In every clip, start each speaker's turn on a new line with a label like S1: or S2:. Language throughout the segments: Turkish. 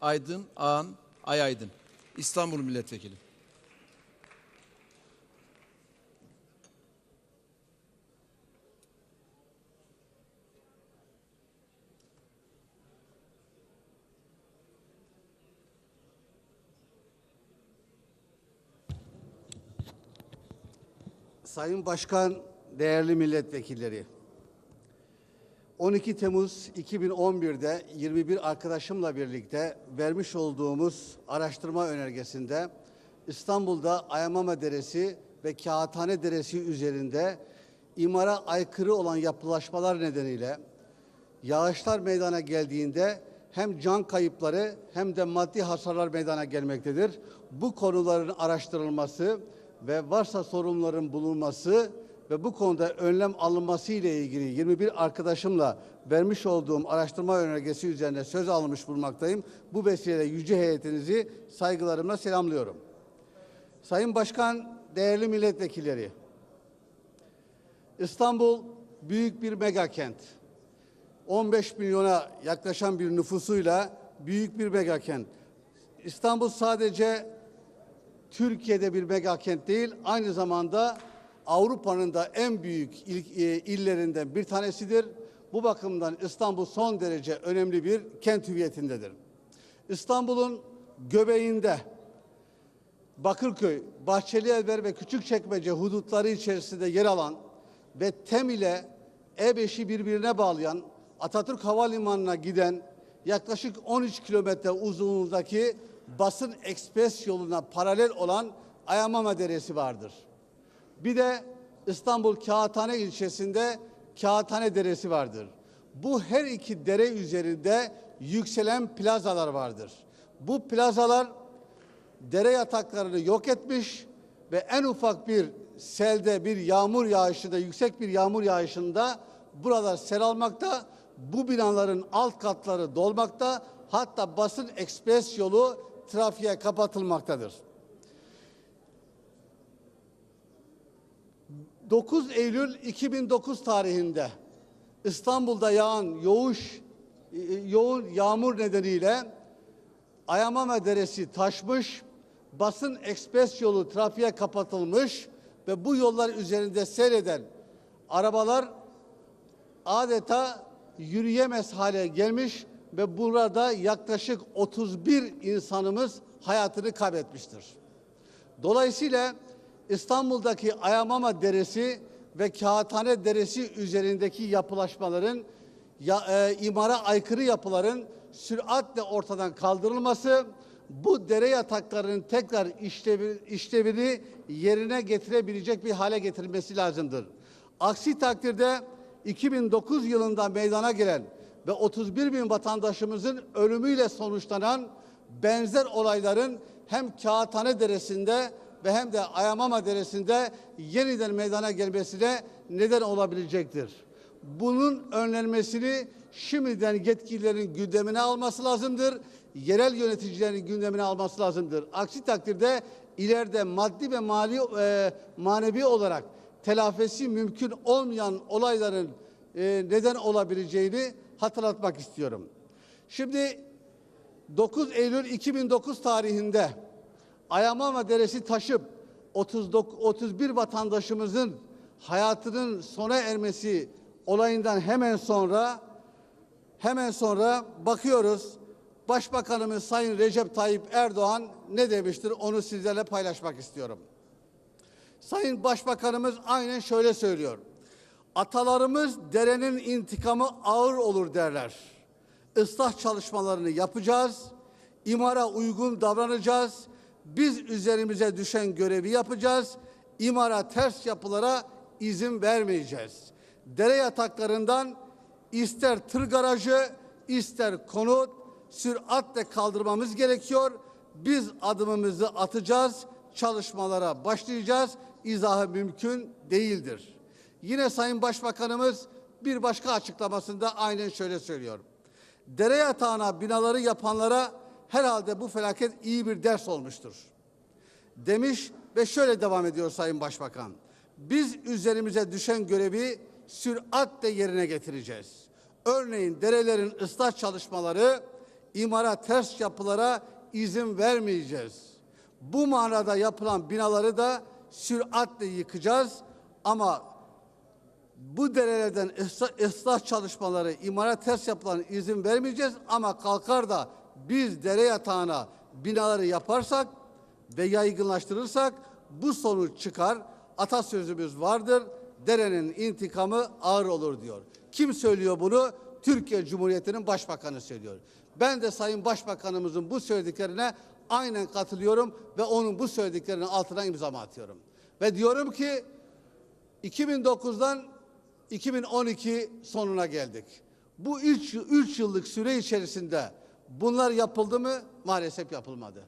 S1: Aydın Ağan Ayaydın. İstanbul Milletvekili.
S2: Sayın Başkan, değerli milletvekilleri. 12 Temmuz 2011'de 21 arkadaşımla birlikte vermiş olduğumuz araştırma önergesinde İstanbul'da Ayamama Deresi ve Kağıthane Deresi üzerinde imara aykırı olan yapılaşmalar nedeniyle yağışlar meydana geldiğinde hem can kayıpları hem de maddi hasarlar meydana gelmektedir. Bu konuların araştırılması ve varsa sorunların bulunması ve bu konuda önlem alınması ile ilgili 21 arkadaşımla vermiş olduğum araştırma önergesi üzerine söz almış bulunmaktayım. Bu vesileyle yüce heyetinizi saygılarımla selamlıyorum. Sayın Başkan, değerli milletvekilleri, İstanbul büyük bir mega kent. 15 milyona yaklaşan bir nüfusuyla büyük bir mega kent. İstanbul sadece Türkiye'de bir mega kent değil, aynı zamanda Avrupa'nın da en büyük il, e, illerinden bir tanesidir. Bu bakımdan İstanbul son derece önemli bir kent hüviyetindedir. İstanbul'un göbeğinde Bakırköy, Bahçelievler ve Küçükçekmece hudutları içerisinde yer alan ve TEM ile E5'i birbirine bağlayan Atatürk Havalimanı'na giden yaklaşık 13 kilometre uzunluğundaki basın ekspres yoluna paralel olan Ayamama Deresi vardır. Bir de İstanbul Kağıthane ilçesinde Kağıthane Deresi vardır. Bu her iki dere üzerinde yükselen plazalar vardır. Bu plazalar dere yataklarını yok etmiş ve en ufak bir selde bir yağmur yağışında yüksek bir yağmur yağışında buralar sel almakta bu binaların alt katları dolmakta hatta basın ekspres yolu trafiğe kapatılmaktadır. 9 Eylül 2009 tarihinde İstanbul'da yağan yoğuş yoğun yağmur nedeniyle Ayamama Deresi taşmış, basın ekspres yolu trafiğe kapatılmış ve bu yollar üzerinde seyreden arabalar adeta yürüyemez hale gelmiş ve burada yaklaşık 31 insanımız hayatını kaybetmiştir. Dolayısıyla İstanbul'daki Ayamama Deresi ve Kağıthane Deresi üzerindeki yapılaşmaların ya, e, imara aykırı yapıların süratle ortadan kaldırılması bu dere yataklarının tekrar işlevi, işlevini yerine getirebilecek bir hale getirilmesi lazımdır. Aksi takdirde 2009 yılında meydana gelen ve 31 bin vatandaşımızın ölümüyle sonuçlanan benzer olayların hem Kağıthane Deresi'nde ve hem de Ayamama Deresi'nde yeniden meydana gelmesine neden olabilecektir. Bunun önlenmesini şimdiden yetkililerin gündemine alması lazımdır. Yerel yöneticilerin gündemine alması lazımdır. Aksi takdirde ileride maddi ve mali e, manevi olarak telafisi mümkün olmayan olayların e, neden olabileceğini hatırlatmak istiyorum. Şimdi 9 Eylül 2009 tarihinde Ayamama Deresi taşıp 39, 31 vatandaşımızın hayatının sona ermesi olayından hemen sonra hemen sonra bakıyoruz Başbakanımız Sayın Recep Tayyip Erdoğan ne demiştir onu sizlerle paylaşmak istiyorum. Sayın Başbakanımız aynen şöyle söylüyor. Atalarımız derenin intikamı ağır olur derler. Islah çalışmalarını yapacağız. İmara uygun davranacağız. Biz üzerimize düşen görevi yapacağız. İmara ters yapılara izin vermeyeceğiz. Dere yataklarından ister tır garajı, ister konut süratle kaldırmamız gerekiyor. Biz adımımızı atacağız, çalışmalara başlayacağız. İzahı mümkün değildir. Yine Sayın Başbakanımız bir başka açıklamasında aynen şöyle söylüyor. Dere yatağına binaları yapanlara herhalde bu felaket iyi bir ders olmuştur. Demiş ve şöyle devam ediyor Sayın Başbakan. Biz üzerimize düşen görevi süratle yerine getireceğiz. Örneğin derelerin ıslah çalışmaları imara ters yapılara izin vermeyeceğiz. Bu manada yapılan binaları da süratle yıkacağız ama bu derelerden ıslah, çalışmaları, imara ters yapılan izin vermeyeceğiz ama kalkar da biz dere yatağına binaları yaparsak ve yaygınlaştırırsak bu sonuç çıkar. Atasözümüz vardır. Derenin intikamı ağır olur diyor. Kim söylüyor bunu? Türkiye Cumhuriyeti'nin başbakanı söylüyor. Ben de Sayın Başbakanımızın bu söylediklerine aynen katılıyorum ve onun bu söylediklerinin altına imza atıyorum. Ve diyorum ki 2009'dan 2012 sonuna geldik. Bu 3 üç yıllık süre içerisinde bunlar yapıldı mı? Maalesef yapılmadı.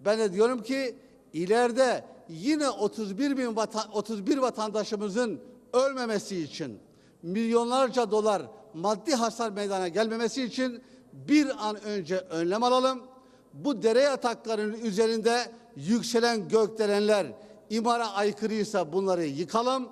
S2: Ben de diyorum ki ileride yine 31 bin vatan, 31 vatandaşımızın ölmemesi için milyonlarca dolar maddi hasar meydana gelmemesi için bir an önce önlem alalım. Bu dere yataklarının üzerinde yükselen gökdelenler imara aykırıysa bunları yıkalım.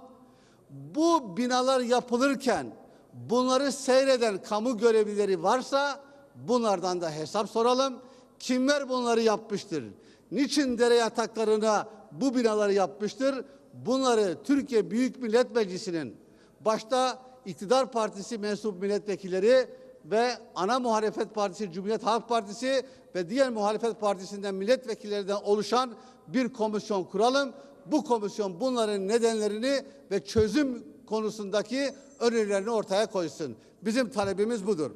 S2: Bu binalar yapılırken bunları seyreden kamu görevlileri varsa bunlardan da hesap soralım. Kimler bunları yapmıştır? Niçin dere yataklarına bu binaları yapmıştır? Bunları Türkiye Büyük Millet Meclisi'nin başta iktidar partisi mensup milletvekilleri ve ana muhalefet partisi Cumhuriyet Halk Partisi ve diğer muhalefet partisinden milletvekillerinden oluşan bir komisyon kuralım. Bu komisyon bunların nedenlerini ve çözüm konusundaki önerilerini ortaya koysun. Bizim talebimiz budur.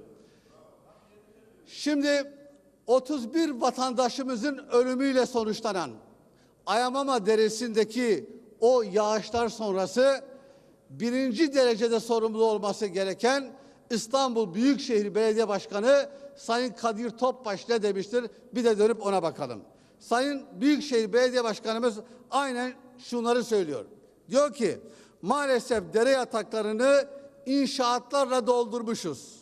S2: Şimdi 31 vatandaşımızın ölümüyle sonuçlanan Ayamama Deresi'ndeki o yağışlar sonrası birinci derecede sorumlu olması gereken İstanbul Büyükşehir Belediye Başkanı Sayın Kadir Topbaş ne demiştir? Bir de dönüp ona bakalım. Sayın Büyükşehir Belediye Başkanımız aynen şunları söylüyor. Diyor ki maalesef dere yataklarını inşaatlarla doldurmuşuz.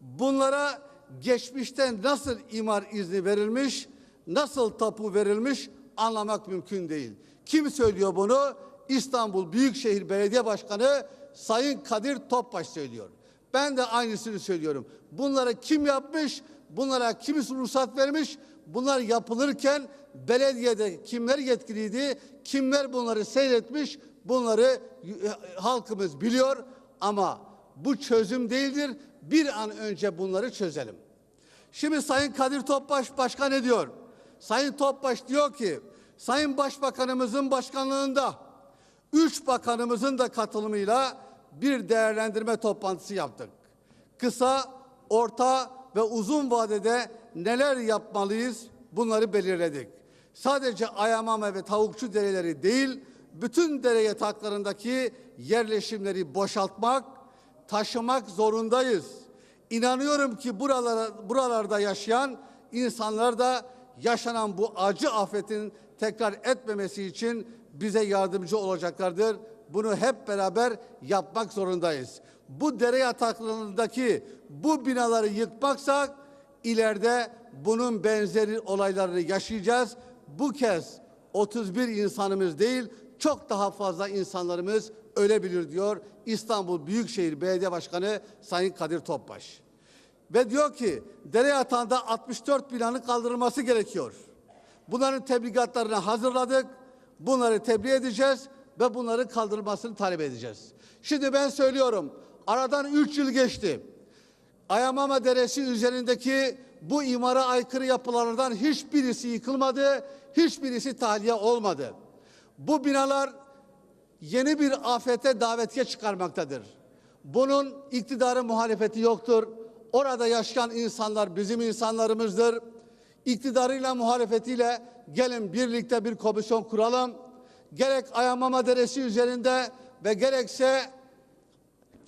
S2: Bunlara geçmişten nasıl imar izni verilmiş, nasıl tapu verilmiş anlamak mümkün değil. Kim söylüyor bunu? İstanbul Büyükşehir Belediye Başkanı Sayın Kadir Topbaş söylüyor. Ben de aynısını söylüyorum. Bunları kim yapmış? Bunlara kim ruhsat vermiş? Bunlar yapılırken belediyede kimler yetkiliydi? Kimler bunları seyretmiş? Bunları e, halkımız biliyor ama bu çözüm değildir. Bir an önce bunları çözelim. Şimdi Sayın Kadir Topbaş Başkan ne diyor? Sayın Topbaş diyor ki Sayın Başbakanımızın başkanlığında üç bakanımızın da katılımıyla bir değerlendirme toplantısı yaptık. Kısa, orta ve uzun vadede neler yapmalıyız bunları belirledik. Sadece Ayamame ve Tavukçu dereleri değil, bütün dere yataklarındaki yerleşimleri boşaltmak, taşımak zorundayız. İnanıyorum ki buralara, buralarda yaşayan insanlar da yaşanan bu acı afetin tekrar etmemesi için bize yardımcı olacaklardır. Bunu hep beraber yapmak zorundayız. Bu dere yataklarındaki bu binaları yıkmaksak ileride bunun benzeri olaylarını yaşayacağız. Bu kez 31 insanımız değil çok daha fazla insanlarımız ölebilir diyor İstanbul Büyükşehir Belediye Başkanı Sayın Kadir Topbaş. Ve diyor ki dere yatağında 64 binanın kaldırılması gerekiyor. Bunların tebligatlarını hazırladık. Bunları tebliğ edeceğiz ve bunların kaldırılmasını talep edeceğiz. Şimdi ben söylüyorum aradan 3 yıl geçti. Ayamama Deresi üzerindeki bu imara aykırı yapılardan hiçbirisi yıkılmadı, hiçbirisi tahliye olmadı. Bu binalar yeni bir afete davetiye çıkarmaktadır. Bunun iktidarı muhalefeti yoktur. Orada yaşayan insanlar bizim insanlarımızdır. İktidarıyla muhalefetiyle gelin birlikte bir komisyon kuralım. Gerek Ayamama Deresi üzerinde ve gerekse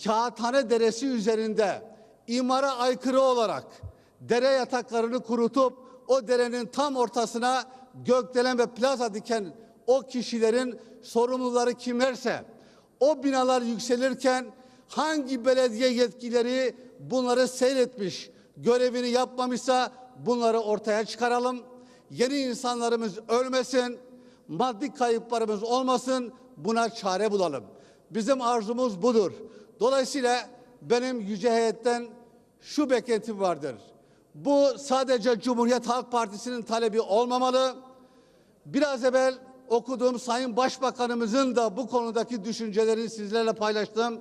S2: Kağıthane Deresi üzerinde imara aykırı olarak dere yataklarını kurutup o derenin tam ortasına gökdelen ve plaza diken o kişilerin sorumluları kimlerse o binalar yükselirken hangi belediye yetkileri bunları seyretmiş, görevini yapmamışsa bunları ortaya çıkaralım. Yeni insanlarımız ölmesin, maddi kayıplarımız olmasın, buna çare bulalım. Bizim arzumuz budur. Dolayısıyla benim yüce heyetten şu beklentim vardır. Bu sadece Cumhuriyet Halk Partisi'nin talebi olmamalı. Biraz evvel okuduğum Sayın Başbakanımızın da bu konudaki düşüncelerini sizlerle paylaştım.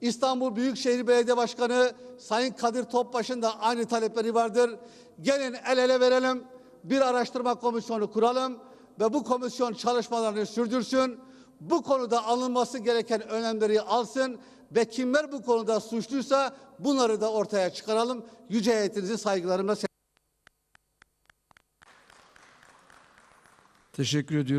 S2: İstanbul Büyükşehir Belediye Başkanı Sayın Kadir Topbaş'ın da aynı talepleri vardır. Gelin el ele verelim, bir araştırma komisyonu kuralım ve bu komisyon çalışmalarını sürdürsün. Bu konuda alınması gereken önlemleri alsın ve kimler bu konuda suçluysa bunları da ortaya çıkaralım. Yüce heyetinizi saygılarımla
S1: Teşekkür ediyorum.